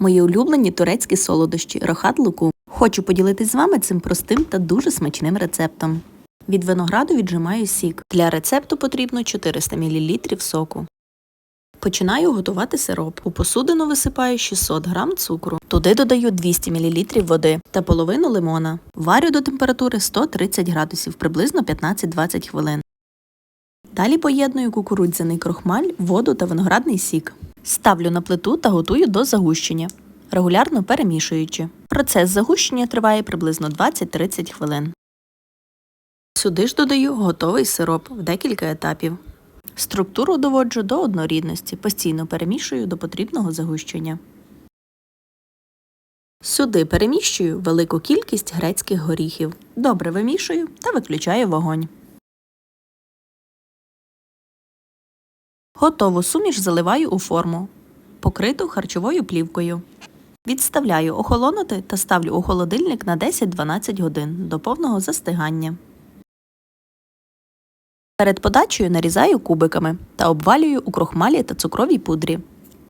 Мої улюблені турецькі солодощі рохат луку. Хочу поділитись з вами цим простим та дуже смачним рецептом. Від винограду віджимаю сік. Для рецепту потрібно 400 мл соку. Починаю готувати сироп. У посудину висипаю 600 г цукру. Туди додаю 200 мл води та половину лимона. Варю до температури 130 градусів приблизно 15-20 хвилин. Далі поєдную кукурудзяний крохмаль, воду та виноградний сік. Ставлю на плиту та готую до загущення, регулярно перемішуючи. Процес загущення триває приблизно 20-30 хвилин. Сюди ж додаю готовий сироп в декілька етапів. Структуру доводжу до однорідності, постійно перемішую до потрібного загущення. Сюди переміщую велику кількість грецьких горіхів. Добре вимішую та виключаю вогонь. Готову суміш заливаю у форму, покриту харчовою плівкою. Відставляю охолонути та ставлю у холодильник на 10-12 годин до повного застигання. Перед подачею нарізаю кубиками та обвалюю у крохмалі та цукровій пудрі.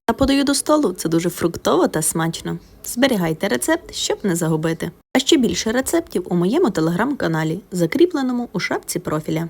Та подаю до столу це дуже фруктово та смачно. Зберігайте рецепт, щоб не загубити. А ще більше рецептів у моєму телеграм-каналі, закріпленому у шапці профіля.